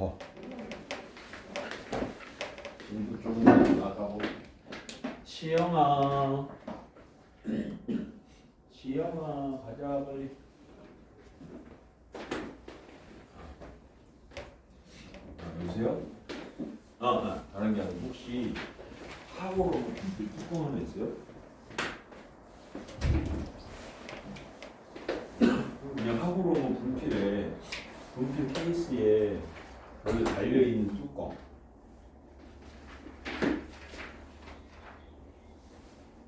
더. 친구 좀 나가고. 시영아. 시영아, 가자 빨리. 아, 여보세요? 아, 아, 다른 게 아니고 혹시 하고로 그 뚜껑 하나 있어요? 그냥 하고로 뭐 분필에 분필 케이스에 여기 달려 있는 뚜껑.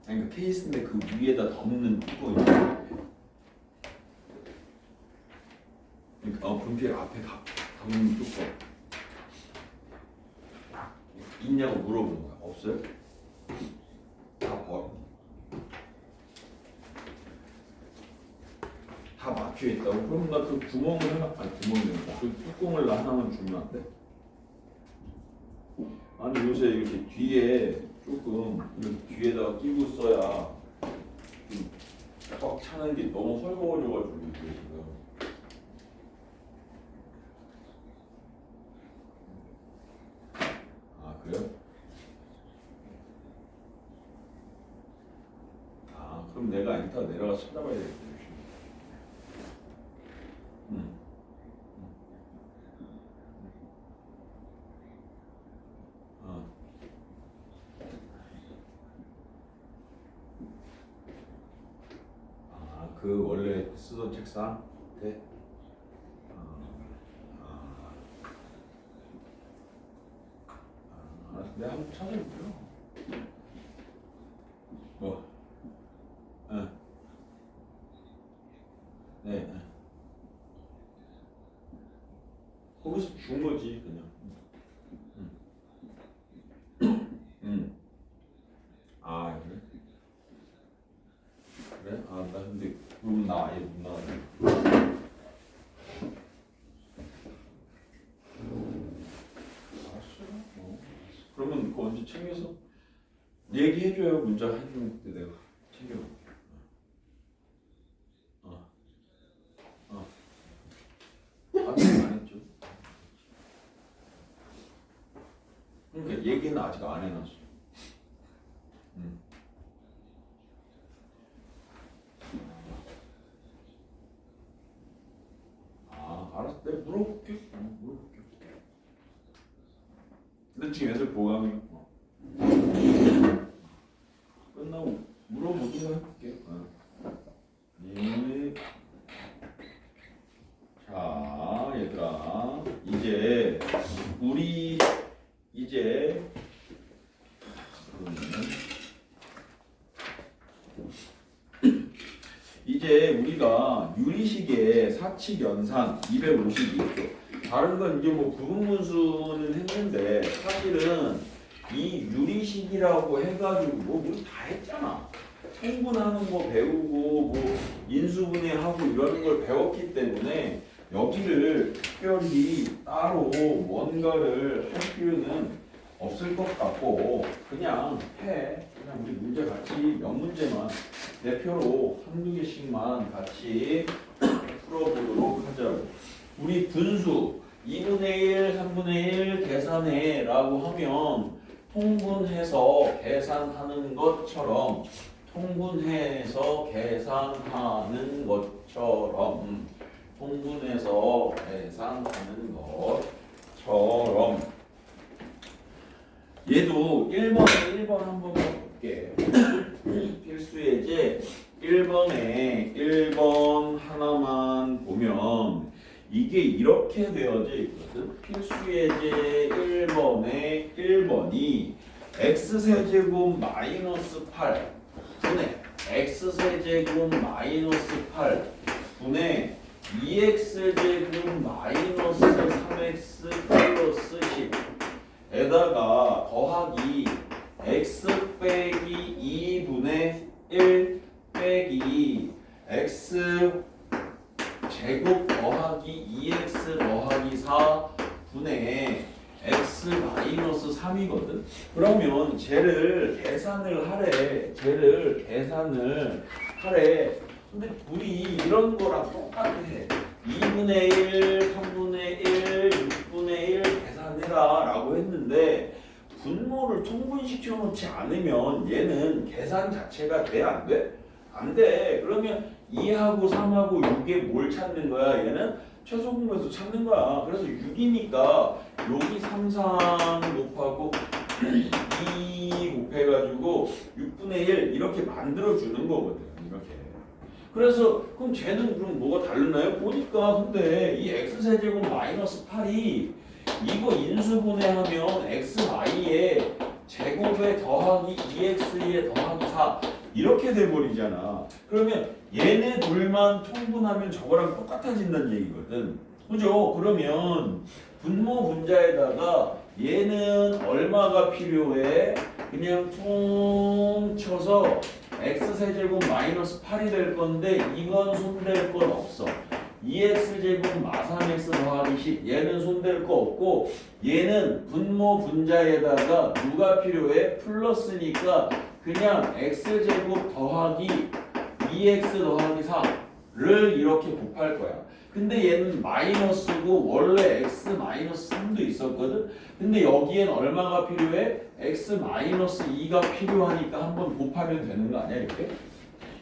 아니 그 케이스인데 그 위에다 덮는 뚜껑이. 그러니까 어, 분필 앞에 다 덮는 뚜껑. 있냐고 물어보는 거야. 없어요? 다 버려. 다 막혀 있다고? 그럼 나 그 구멍을 하나, 아니 구멍이 아니라 그 뚜껑을 나 하나만 주면 안 돼? 아니 요새 이렇게 뒤에 조금 이렇게 뒤에다가 끼고 써야 좀꽉 차는 게 너무 헐거워져가지고 지금. 아 그래요? 아 그럼 내가 인터 내려가서 찾아봐야 되겠다 열심히. 음. 어. 아, 그 원래 책상? 네. 아, 아. 아. 내가 한번 찾아볼게요. 뭐? 응. 네. 네. 거기서 준 거지 그냥. 응. 응. 아 그래? 그래? 아 나 근데 그럼 나 아예 못 나가네. 알았어. 어. 그러면 그거 언제 챙겨서 얘기해줘요 문자 해주면 그때 내가 챙겨볼게. 어. 어. 아직 안 했죠. 그러니까 얘기는 아직 안 해놨어. 음. 아, 알았어. 내가 물어볼게. 어, 물어볼게. 근데 지금 애들 보강이 어. 끝나고 물어보든가 해볼게. 어. 예. 자, 얘들아, 이제 우리 이제 그러면 이제 우리가 사칙 연산 252조 다른 건 이제 뭐 부분분수는 했는데 사실은 이 유리식이라고 해가지고 뭐 우리 다 했잖아. 통분하는 거 배우고 뭐 인수분해하고 이러는 걸 배웠기 때문에 여기를 특별히 따로 뭔가를 할 필요는 없을 것 같고 그냥 해. 그냥 우리 문제 같이 몇 문제만 내 표로 한두 개씩만 같이 풀어보도록 하자고. 우리 분수 2분의 1, 3분의 1 계산해 라고 하면 통분해서 계산하는 것처럼 통분해서 계산하는 것처럼 통분해서 계산하는 것처럼 얘도 1번에 1번 한번 볼게 필수 예제 1번에 1번 하나만 보면 이게 이렇게 되어져 있거든. 필수 예제 1번에 1번이 x세제곱 마이너스 8 분의 x세제곱 마이너스 8 분의 2x제곱 마이너스 3x 플러스 10 에다가 더하기 x 빼기 2분의 1 빼기 x 제곱 더하기 e 2x 더하기 4 분의 x 마이너스 3이거든. 그러면 쟤를 계산을 하래. 쟤를 계산을 하래. 근데 둘이 이런 거랑 똑같아. 2분의 1, 3분의 1, 6분의 1 계산해라 라고 했는데 분모를 통분시켜 놓지 않으면 얘는 계산 자체가 돼? 안 돼? 안 돼. 그러면 2하고 3하고 6에 뭘 찾는 거야? 얘는 최소 공배수 찾는 거야. 그래서 6이니까 여기 3, 3 곱하고 2 곱해가지고 6분의 1 이렇게 만들어 주는 거거든. 이렇게. 그래서 그럼 쟤는 그럼 뭐가 다르나요? 보니까 근데 이 x 세제곱 마이너스 8이 이거 인수분해하면 x y에 제곱에 더하기 2x에 더하기 4 이렇게 돼버리잖아. 그러면 얘네 둘만 통분하면 저거랑 똑같아진다는 얘기거든. 그죠? 그러면 분모 분자에다가 얘는 얼마가 필요해? 그냥 퉁 쳐서 x 세제곱 마이너스 8이 될 건데 이건 손댈 건 없어. 2x 제곱 마3x 더하기 10 얘는 손댈 거 없고 얘는 분모 분자에다가 누가 필요해? 플러스니까 그냥 x 제곱 더하기 2x 더하기 4를 이렇게 곱할 거야. 근데 얘는 마이너스고 원래 x 마이너스 3도 있었거든. 근데 여기엔 얼마가 필요해? x 마이너스 2가 필요하니까 한번 곱하면 되는 거 아니야 이렇게?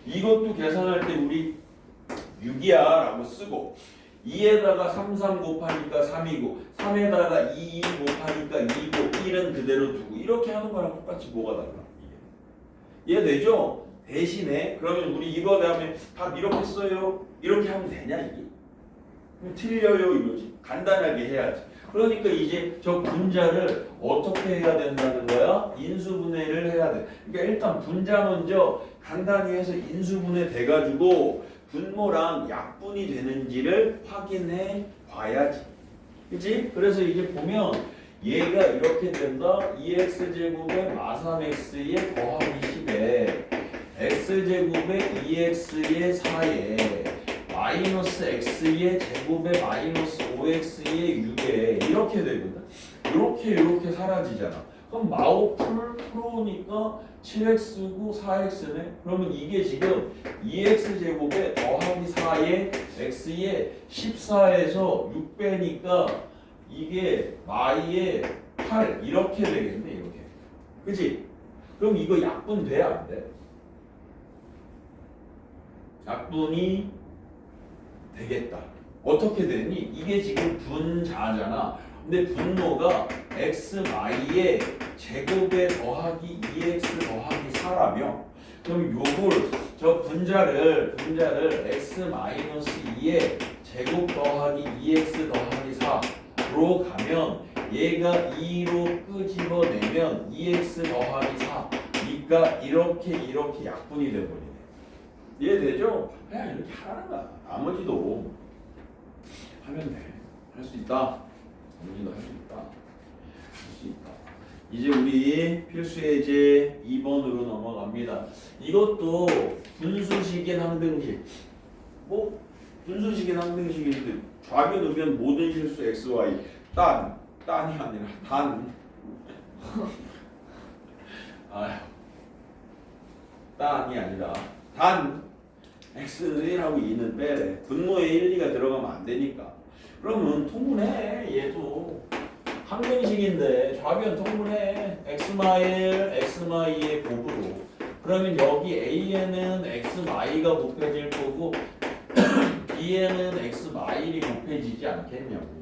이것도 계산할 때 우리 6이야 라고 쓰고 2에다가 3, 3 곱하니까 3이고 3에다가 2, 2 곱하니까 2고 1은 그대로 두고 이렇게 하는 거랑 똑같이 뭐가 달라 이해되죠? 대신에 그러면 우리 이거 다음에 답 이렇게 써요 이렇게 하면 되냐 이게? 틀려요 이거지 간단하게 해야지 그러니까 이제 저 분자를 어떻게 해야 된다는 거야? 인수분해를 해야 돼 그러니까 일단 분자 먼저 간단히 해서 인수분해 돼가지고 분모랑 약분이 되는지를 확인해 봐야지. 그치? 그래서 이제 보면 얘가 이렇게 된다. 2x제곱에 마3x에 더하기 10에 x제곱에 2x에 4에 마이너스 x에 제곱에 마이너스 5x에 6에 이렇게 되거든. 이렇게 이렇게 사라지잖아. 그럼 마오 풀 프로니까 7x고 4x네. 그러면 이게 지금 2x 제곱에 더하기 4에 x에 14에서 6 빼니까 이게 마이에 8 이렇게 되겠네 이렇게. 그지? 그럼 이거 약분 돼안 돼? 약분이 되겠다. 어떻게 되니? 이게 지금 분자잖아. 근데 분모가 x y의 제곱에 더하기 2x 더하기 4라며 그럼 요걸 저 분자를 분자를 x 마이너스 2의 제곱 더하기 2x 더하기 4로 가면 얘가 2로 끄집어내면 2x 더하기 4 그러니까 이렇게 이렇게 약분이 돼버리네 이해되죠? 그냥 이렇게 하는 거야 나머지도 하면 돼 할 수 있다 우리도 할 수 있다. 할 수 있다. 이제 우리 필수 예제 2번으로 넘어갑니다. 이것도 분수식인 항등식. 뭐 분수식인 항등식인데 좌변 우변 모든 실수 x, y 딴 딴이 아니라 단. 아휴. 딴이 아니라 단 x는 1하고 2는 빼래. 분모에 1, 2가 들어가면 안 되니까. 그러면 통분해 얘도 항등식인데 좌변 통분해 x 마일 x 마이의 곱으로 그러면 여기 a에는 x 마이가 곱해질 거고 b에는 x 마일이 곱해지지 않겠냐고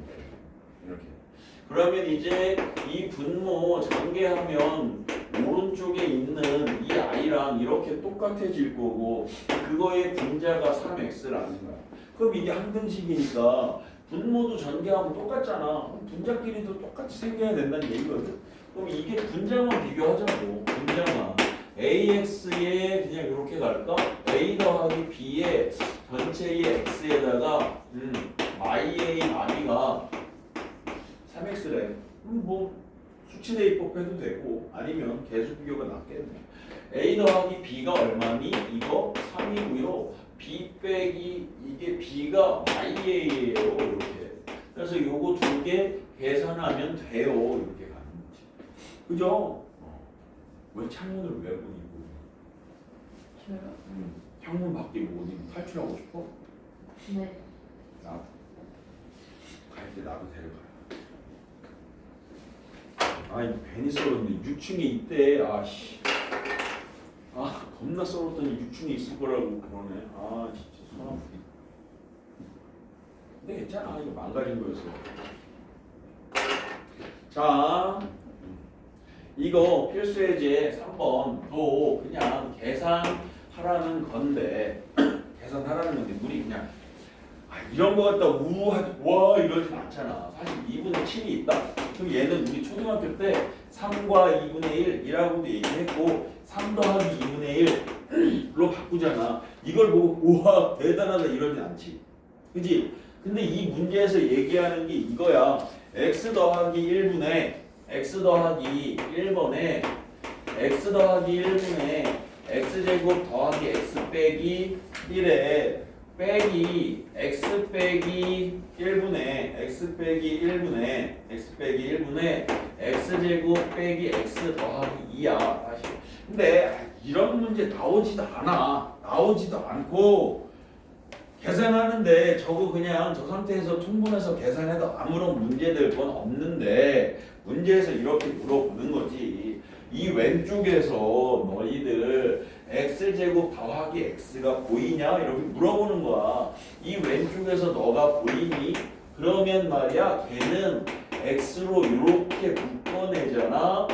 그러면 이제 이 분모 전개하면 오른쪽에 있는 이 i랑 이렇게 똑같아질 거고 그거의 분자가 3x라는 거야 그럼 이게 항등식이니까 분모도 전개하면 똑같잖아. 분자끼리도 똑같이 생겨야 된다는 얘기거든. 그럼 이게 분자만 비교하자고. 분자만. AX에 그냥 이렇게 갈까? A 더하기 B에 전체의 X에다가 음, YA 마비가 3X래. 그럼 뭐 수치 대입법해도 되고 아니면 개수 비교가 낫겠네. A 더하기 B가 얼마니? 이거 3이고요. B 빼기 이게 B가 YA예요 이렇게 그래서 요거 두 개 계산하면 돼요 이렇게 가는 거지 그죠? 어. 왜 창문을 왜 보니고 저요? 음. 창문 밖에 보니 탈출하고 싶어? 네. 나도 갈때 나도 데려가요 아 이거 괜히 썰었네. 6층에 있대. 아씨. 아 겁나 썰었더니 6층에 있을 거라고 그러네. 아 진짜 손 아프게 근데 괜찮아. 이거 망가진 거였어 자 이거 필수예제 3번도 그냥 계산하라는 건데. 계산하라는 건데 우리 그냥 아, 이런 거 갖다 우하지 와 이러진 않잖아. 사실 2분의 7이 있다. 그럼 얘는 우리 초등학교 때 3과 2분의 1이라고도 얘기했고 3 더하기 2분의 1로 바꾸잖아. 이걸 보고 우와 대단하다 이러진 않지. 그지? 근데 이 문제에서 얘기하는 게 이거야. x 더하기 1분의 x 더하기 1번에 x 더하기 1분의 x제곱 더하기 x 빼기 1에 빼기 x 빼기 1분의 x 빼기 1분의 x 빼기 1분의 x제곱 빼기 x 더하기 2야. 다시 근데 이런 문제 나오지도 않아. 나오지도 않고 계산하는데 저거 그냥 저 상태에서 통분해서 계산해도 아무런 문제될 건 없는데 문제에서 이렇게 물어보는 거지. 이 왼쪽에서 너희들 x제곱 더하기 x가 보이냐? 이렇게 물어보는 거야. 이 왼쪽에서 너가 보이니? 그러면 말이야 걔는 x로 이렇게 묶어내잖아.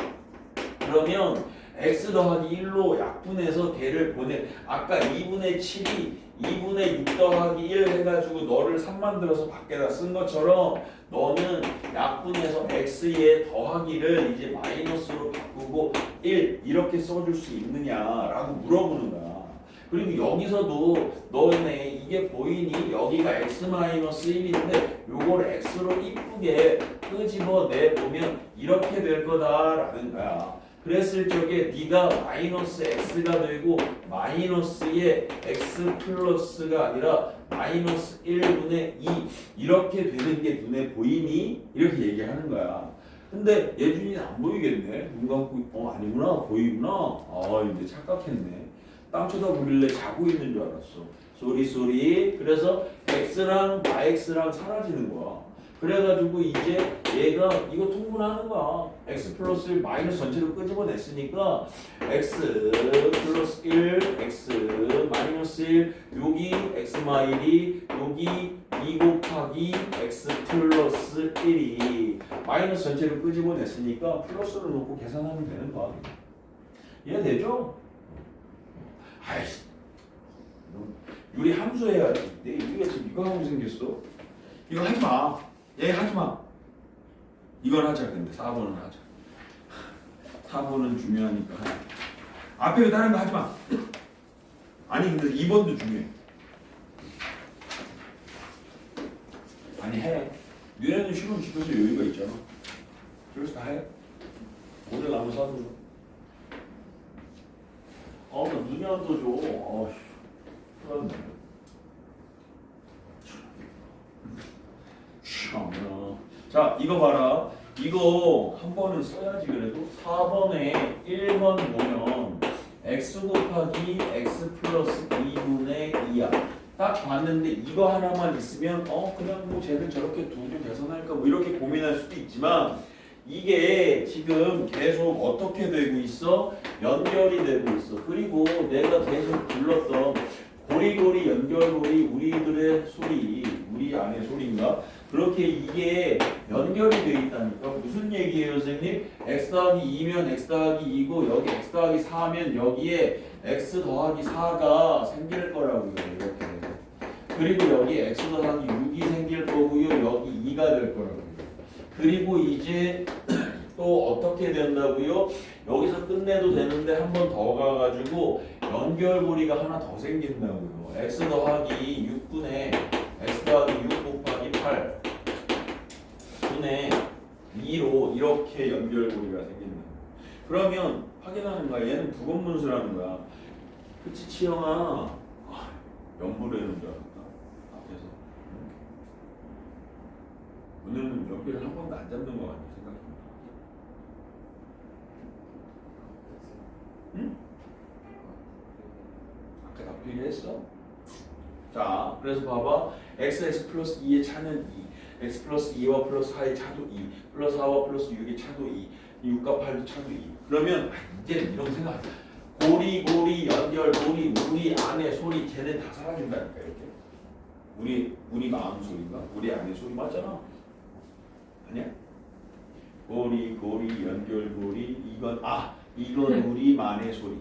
그러면 x 더하기 1로 약분해서 걔를 보내 아까 2분의 7이 2분의 6 더하기 1 해가지고 너를 3 만들어서 밖에다 쓴 것처럼 너는 약분해서 x의 더하기를 이제 마이너스로 바꾸고 1 이렇게 써줄 수 있느냐라고 물어보는 거야. 그리고 여기서도 너네 이게 보이니 여기가 x 마이너스 1인데 요걸 x로 이쁘게 끄집어 내 보면 이렇게 될 거다라는 거야. 그랬을 적에 네가 마이너스 x가 되고 마이너스의 x 플러스가 아니라 마이너스 1분의 2 이렇게 되는 게 눈에 보이니? 이렇게 얘기하는 거야. 근데 예준이는 안 보이겠네. 눈 감고 어 아니구나 보이구나. 아 이제 착각했네. 땅 쳐다보길래 자고 있는 줄 알았어. 쏘리 쏘리. 그래서 x랑 yx랑 사라지는 거야. 그래가지고 이제 얘가 이거 통분하는 거야. X 플러스 1 마이너스 전체를 끄집어냈으니까 x 플러스 1 x 마이너스 1 여기 x 마일이 여기 2 곱하기 x 플러스 1이 마이너스 전체를 끄집어냈으니까 플러스를 놓고 계산하면 되는 거야. 이해되죠? 아이씨 우리 함수 해야지. 내 이게 지금 이거 하고 생겼어. 이거 하지 마. 얘 하지 마. 이걸 하자 근데 4번은 하자. 4번은 중요하니까 하자. 앞에 다른 거 하지 마. 아니 근데 2번도 중요해. 아니 해. 얘네는 실은 집에서 여유가 있잖아. 그래서 다 해. 오늘 나무 사줘. 아, 나 눈이 안 떠져. 아, 씨. 큰일 났네. 참나. 자, 이거 봐라. 이거 한 번은 써야지 그래도 4번에 1번 보면 x 곱하기 x 플러스 2분의 2야. 딱 봤는데 이거 하나만 있으면 어 그냥 뭐 쟤는 저렇게 두고 계산할까 뭐 이렇게 고민할 수도 있지만 이게 지금 계속 어떻게 되고 있어? 연결이 되고 있어. 그리고 내가 계속 불렀던 고리고리 연결고리 우리들의 소리, 우리 안의 소리인가? 그렇게 이게 연결이 되어 있다니까 무슨 얘기예요 선생님? x 더하기 2면 x 더하기 2고 여기 x 더하기 4면 여기에 x 더하기 4가 생길 거라고요 이렇게 그리고 여기 x 더하기 6이 생길 거고요 여기 2가 될 거라고요 그리고 이제 또 어떻게 된다고요? 여기서 끝내도 되는데 한 번 더 가가지고 연결고리가 하나 더 생긴다고요 x 더하기 6분의 x 더하기 6 곱하기 8 분의 2로 이렇게 연결고리가 생긴다. 그러면 확인하는 거야. 얘는 부건분수라는 거야. 그치 치영아. 아, 연불하는 줄 알았다. 앞에서. 오늘은 연결을 한 번도 안 잡는 거 같아 생각합니다. 응? 답 얘기했어? 자, 그래서 봐봐. x x 플러스 2의 차는 2. x 플러스 2와 플러스 4의 차도 2 플러스 4와 플러스 6의 차도 2 6과 8도 차도 2 그러면 아, 이제 이런 생각 고리 고리 연결 고리 우리 안에 소리 쟤네 다 사라진다니까 이렇게 우리 우리 마음 소리가 우리 안에 소리 맞잖아 아니야? 고리 고리 연결 고리 이건 아 이건 네. 우리만의 소리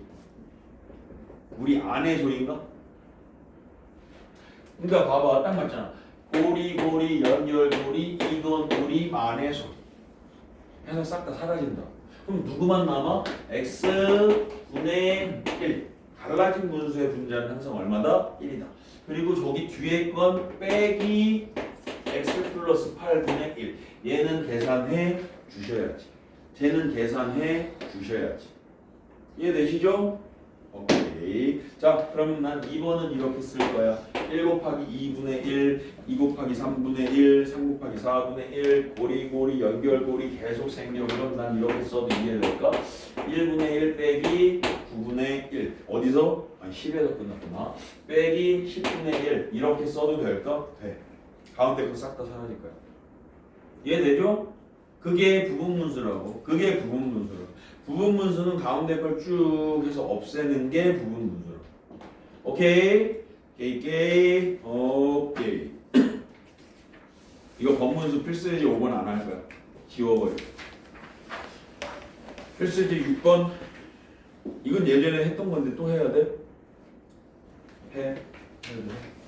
우리 안의 소리인가? 그러니까 봐봐 딱 맞잖아 고리 고리 연결 고리 이건 우리만의 소리 해서 싹 다 사라진다 그럼 누구만 남아? x 분의 1 달라진 분수의 분자는 항상 얼마다? 1이다 그리고 저기 뒤에 건 빼기 x 플러스 8분의 1 얘는 계산해 주셔야지 쟤는 계산해 주셔야지 이해되시죠? 오케이 자 그러면 난 2번은 이렇게 쓸 거야 1 곱하기 2분의 1 2 곱하기 3분의 1 3 곱하기 4분의 1 고리고리 연결고리 계속 생겨 그럼 난 이렇게 써도 이해될까? 1분의 1 빼기 9분의 1 어디서? 아니 10에서 끝났구나 빼기 10분의 1 이렇게 써도 될까? 돼 가운데 거 싹 다 사라질 거야 이해되죠? 그게 부분문수라고 그게 부분문수라고 부분문수는 가운데 걸 쭉 해서 없애는 게 부분문수라고. 오케이? 오케이 오케이. 오케이. 이거 법문수 필수예지 5번 안 할 거야. 지워버려. 필수예지 6번? 이건 예전에 했던 건데 또 해야 돼? 해. 해야 돼.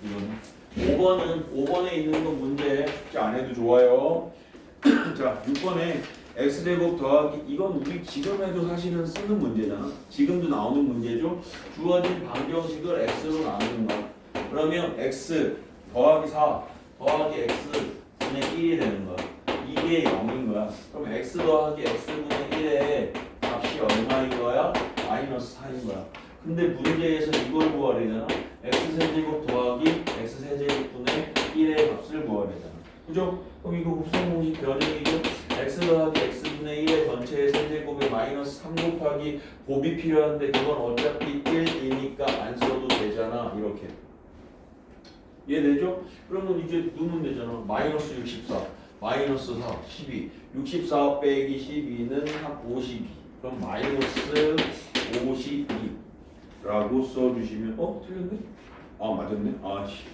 이거는. 5번은 5번에 있는 건 문제. 숙제 안 해도 좋아요. 자 6번에 x제곱 더하기 이건 우리 지금 해도 사실은 쓰는 문제잖아. 지금도 나오는 문제죠? 주어진 방정식을 x로 나누는 거야 그러면 x 더하기 4 더하기 x 분의 1이 되는 거야. 이게 0인 거야. 그럼 x 더하기 x분의 1의 값이 얼마인 거야? 마이너스 4인 거야. 근데 문제에서 이걸 구하려 되잖아. X세제곱 더하기 x세제곱 분의 1의 값을 구하려 되잖아 그죠? 그럼 이거 곱셈 공식 변형이죠 x 더하기 x분의 1의 전체의 세제곱에 마이너스 3 곱하기 곱이 필요한데 그건 어차피 1이니까 안 써도 되잖아 이렇게 이해되죠? 그러면 이제 넣으면 되잖아 마이너스 64 마이너스 4 12 64 빼기 12는 한 52 그럼 마이너스 52 라고 써주시면 어? 틀렸네? 아 맞았네? 아씨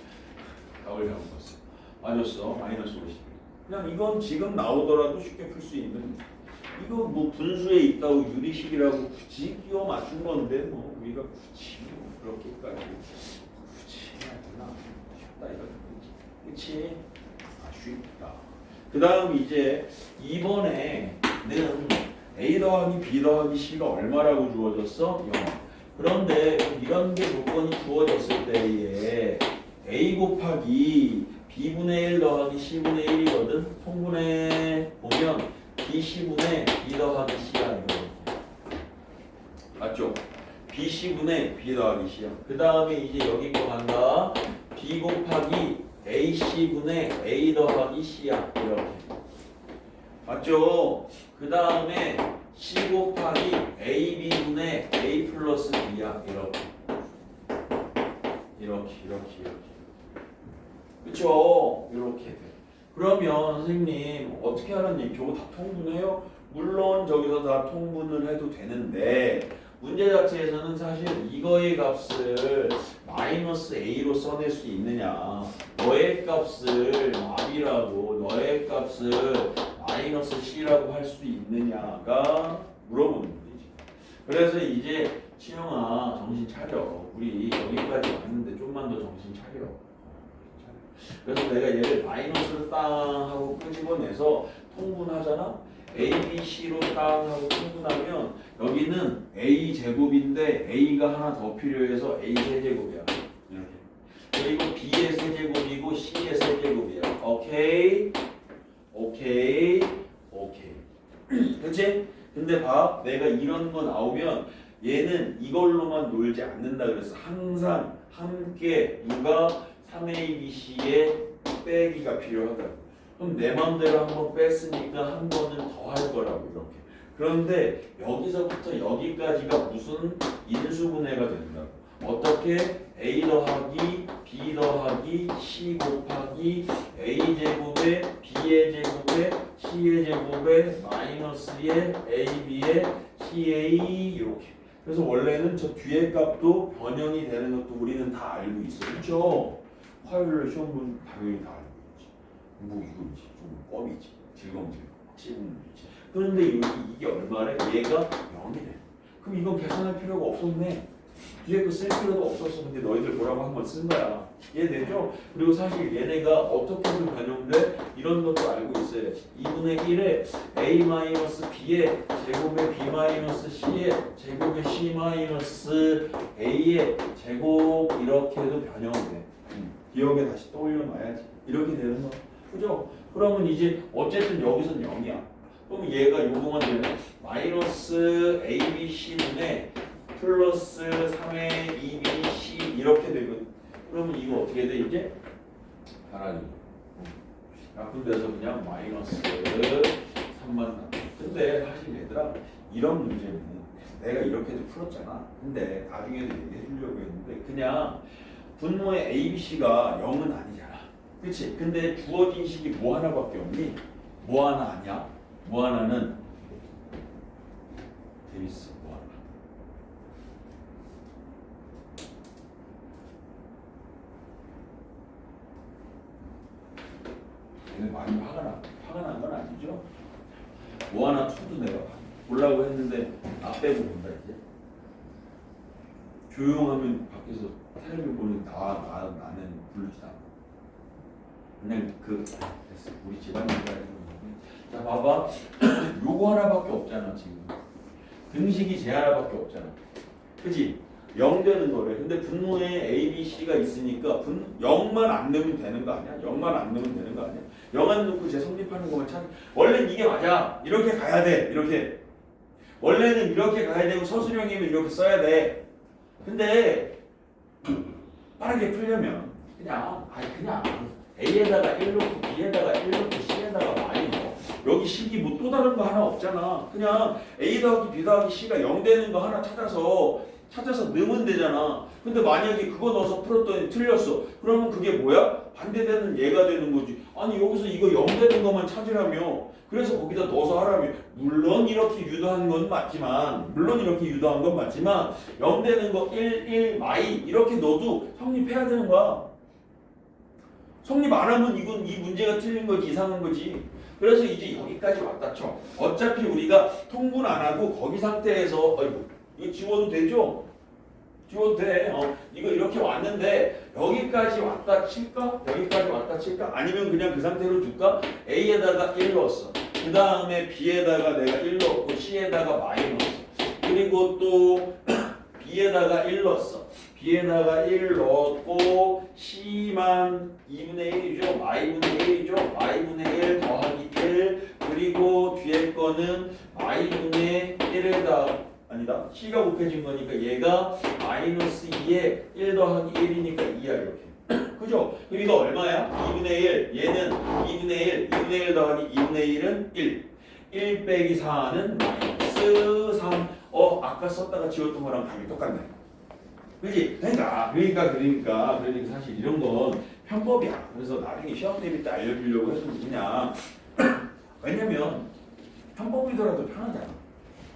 답을 잘못 봤어 맞았어. 마이너스 52 그냥 이건 지금 나오더라도 쉽게 풀 수 있는. 이거 뭐 분수에 있다고 유리식이라고 굳이 끼워 맞춘 건데 뭐 우리가 굳이 뭐 그렇게까지 굳이 해야 되나 쉽다 이거 그치? 아 쉽다. 그 다음 이제 2번에는 A 더하기 B 더하기 C가 얼마라고 주어졌어? 0 그런데 이런 게 조건이 주어졌을 때에 A 곱하기 B분의 1 더하기 C분의 1이거든. 통분해 보면 BC분의 B 더하기 C야 이거 맞죠? BC분의 B 더하기 C야. 그 다음에 이제 여기 거 간다. B 곱하기 AC분의 A 더하기 C야. 이렇게. 맞죠? 그 다음에 C 곱하기 AB분의 A 플러스 B야. 이렇게. 이렇게 이렇게 이렇게 그쵸? 이렇게 돼. 그러면 선생님 어떻게 하라는 저거 다 통분해요? 물론 저기서 다 통분을 해도 되는데 문제 자체에서는 사실 이거의 값을 마이너스 A로 써낼 수 있느냐? 너의 값을 R이라고 너의 값을 마이너스 C라고 할 수 있느냐가 물어보는 문제지. 그래서 이제 신영아 정신 차려. 우리 여기까지 왔는데 좀만 더 정신 차려 그래서 내가 얘를 마이너스로 땅 하고 끄집어내서 통분하잖아? A, B, C로 땅 하고 통분하면 여기는 A 제곱인데 A가 하나 더 필요해서 A 세제곱이야. 그리고 B의 세제곱이고 C의 세제곱이야. 오케이? 오케이? 오케이. 그치? 근데 봐 내가 이런 거 나오면 얘는 이걸로만 놀지 않는다 그래서 항상 함께 누가 3ABC의 빼기가 필요하다 그럼 내 맘대로 한 번 뺐으니까 한 번은 더할 거라고 이렇게. 그런데 여기서부터 여기까지가 무슨 인수분해가 된다고. 어떻게? A 더하기 b 더하기 c 곱하기 a 제곱에 b의 제곱에 c의 제곱에 마이너스의 ab의 ca 이렇게. 그래서 원래는 저 뒤에 값도 변형이 되는 것도 우리는 다 알고 있어 그렇죠? 화요일 시험 보면 당연히 다 알고 있지. 뭐 이거지 좀 껌이지. 질겅질겅 씹으면이지. 그런데 이게 얼마래? 얘가 0이래 그럼 이건 계산할 필요가 없었네. 뒤에 거쓸 필요도 없었어 근데 너희들 뭐라고 한 번 쓴 거야 이해되죠? 그리고 사실 얘네가 어떻게든 변형돼? 이런 것도 알고 있어야지 2분의 1에 a-b의 제곱의 b-c의 제곱의 c-a의 제곱 이렇게도 변형돼. 음, 기억에 다시 떠올려 놔야지. 이렇게 되는 거 그죠? 그러면 이제 어쨌든 여기선 0이야. 그럼 얘가 요동안 되면 마이너스 abc분의 플러스 3의 2bc 이렇게 되거든 그러면 이거 어떻게 돼 이제? 가라니 나쁜 데서 그냥 마이너스 3만 나 근데 사실 얘들아 이런 문제는 내가 이렇게도 풀었잖아 근데 나중에도 얘기해 주려고 했는데 그냥 분모의 ABC가 0은 아니잖아 그치? 근데 주어진 식이 뭐 하나밖에 없니? 뭐 하나 아니야? 뭐 하나는 재밌어 얘는 많이 화가 나 화가 난 건 아니죠? 뭐 하나 투도 내가 보려고 했는데 나 빼고 본다 이제? 조용하면 밖에서 텔레비 보는 나, 나 나는 부르지도 않고 그냥 그 됐어. 우리 집안 얘기하는 자 봐봐. 요거 하나밖에 없잖아 지금. 등식이 제 하나밖에 없잖아. 그지 0 되는 거래. 근데 분모에 A, B, C가 있으니까 분 0만 안 넣으면 되는 거 아니야? 0만 안 넣으면 되는 거 아니야? 0안 넣고 제 성립하는 거만 찾 원래 이게 맞아. 이렇게 가야 돼. 이렇게. 원래는 이렇게 가야 되고 서술형이면 이렇게 써야 돼. 근데 빠르게 풀려면 그냥 아니 그냥 A에다가 1 넣고 B에다가 1 넣고 C에다가 많이 넣어. 여기 식이 뭐 또 다른 거 하나 없잖아. 그냥 A 더하기 B 더하기 C가 0 되는 거 하나 찾아서 찾아서 넣으면 되잖아. 근데 만약에 그거 넣어서 풀었더니 틀렸어. 그러면 그게 뭐야? 반대되는 얘가 되는 거지. 아니 여기서 이거 0 되는 것만 찾으라며. 그래서 거기다 넣어서 하라며. 물론 이렇게 유도한 건 맞지만 물론 이렇게 유도한 건 맞지만 0 되는 거 1, 1, 마이 이렇게 넣어도 성립해야 되는 거야. 성립 안 하면 이건 이 문제가 틀린 거지 이상한 거지. 그래서 이제 여기까지 왔다 쳐. 어차피 우리가 통분 안 하고 거기 상태에서 어이구 이거 지워도 되죠? 지워도 돼. 어, 이거 이렇게 왔는데 여기까지 왔다 칠까? 여기까지 왔다 칠까? 아니면 그냥 그 상태로 둘까? A에다가 1 넣었어. 그 다음에 B에다가 내가 1 넣었고 C에다가 마이너스. 그리고 또 B에다가 1 넣었어. B에다가 1 넣었고 C만 2분의 1이죠. 마이분의 1이죠. 마이분의 1 더하기 1 그리고 뒤에 거는 마이분의 1에다 아니다. C가 곱해진 거니까 얘가 마이너스 2에 1 더하기 1이니까 2야 이렇게. 그죠? 그럼 이거 얼마야? 2분의 1. 얘는 2분의 1. 2분의 1 더하기 2분의 1은 1. 1 빼기 4는 마이너스 3. 어, 아까 썼다가 지웠던 거랑 답이 똑같네. 그지? 그러니까, 그러니까, 그러니까, 그러니까 사실 이런 건 편법이야. 그래서 나중에 시험 대비 때 알려주려고 했으면 그냥 왜냐면 편법이더라도 편하잖아.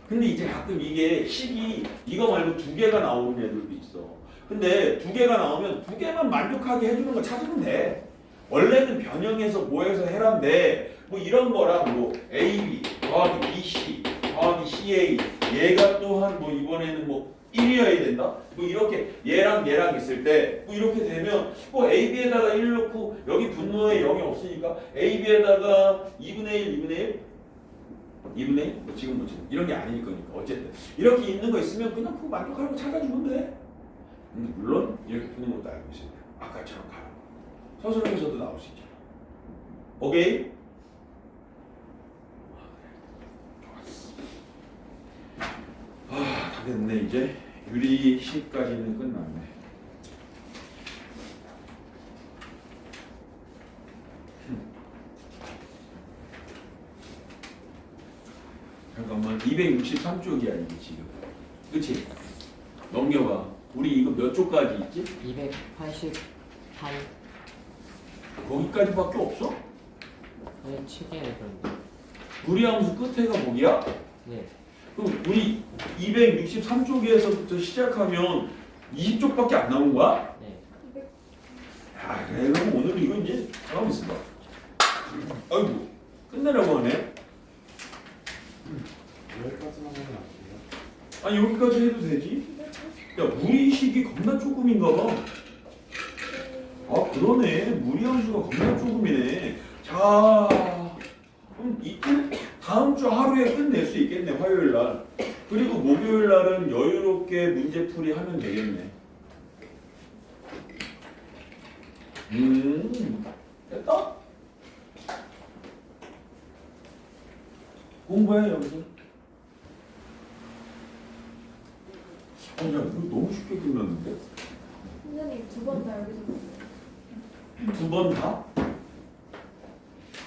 근데 이제 가끔 이게 식이 이거 말고 두 개가 나오는 애들도 있어. 근데 두 개가 나오면 두 개만 만족하게 해주는 거 찾으면 돼. 원래는 변형해서 뭐해서 해란데 뭐 이런 거랑 뭐 AB 더하기 BC 더하기 CA 얘가 또한 뭐 이번에는 뭐 1이어야 된다? 뭐 이렇게 얘랑 얘랑 있을 때 뭐 이렇게 되면 뭐 AB에다가 1 넣고 여기 분모에 0이 없으니까 AB에다가 2분의 1, 2분의 1 2분의 1? 뭐 지금 뭐 이런 게 아닐 거니까 어쨌든. 이렇게 있는 거 있으면 그냥 그거 만족하는 거 찾아주면 돼. 근데 물론 이렇게 푸는 것도 알고 있어야 돼 아까처럼 가는 거 서술형에서도 나올 수 있잖아. 오케이? 아, 다 됐네 이제? 유리 시까지는 끝났네 263쪽이야 이게 지금 그치? 넘겨봐 우리 이거 몇 쪽까지 있지? 288 거기까지밖에 없어? 아니 7개네 그런데 무리함수 끝에가 거기야? 네 그럼 우리 263쪽에서부터 시작하면 20쪽밖에 안 나온 거야? 네. 야, 그래 그럼 오늘 이거 이제 가만 있어봐. 아이고 끝내라고 하네. 여기까지만 하면 안 돼요? 아니 여기까지 해도 되지? 야 무리식이 겁나 조금인가 봐. 아 그러네 무리함수가 겁나 조금이네. 자 그럼 이틀 다음 주 하루에 끝낼 수 있겠네 화요일 날. 그리고 목요일 날은 여유롭게 문제풀이 하면 되겠네. 음 됐다. 공부해 여기서. 어, 야, 이거 너무 쉽게 끝났는데? 선생님 두 번 다 여기서. 두 번 다?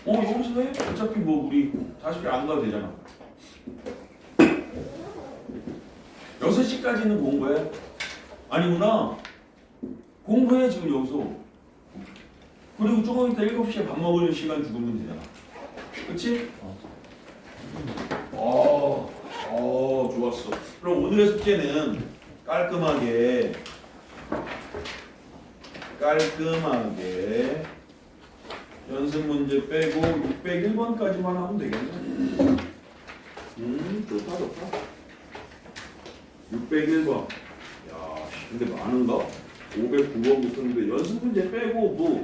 어, 여기서 해. 어차피 뭐 우리 다시 안 가도 되잖아. 6시까지는 공부해. 아니구나. 공부해, 지금 여기서. 그리고 조금 이따 7시에 밥 먹을 시간 죽으면 되잖아. 그치? 어, 어, 좋았어. 그럼 오늘의 숙제는 깔끔하게 깔끔하게 연습 문제 빼고 601번까지만 하면 되겠네. 음, 좋다, 좋다. 601번. 야, 씨, 근데 많은가? 509번부터인데 연습 문제 빼고 뭐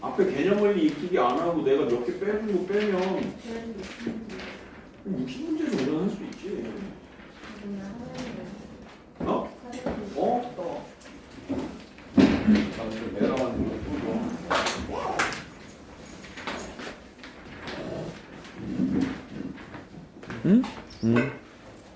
앞에 개념 원리 익히기 안 하고 내가 몇 개 빼는 거 빼면 그래도 있습니다. 60문제 정도는 할수 있지. 어? 하나는 어? 또. 당신 매라만 응? 응.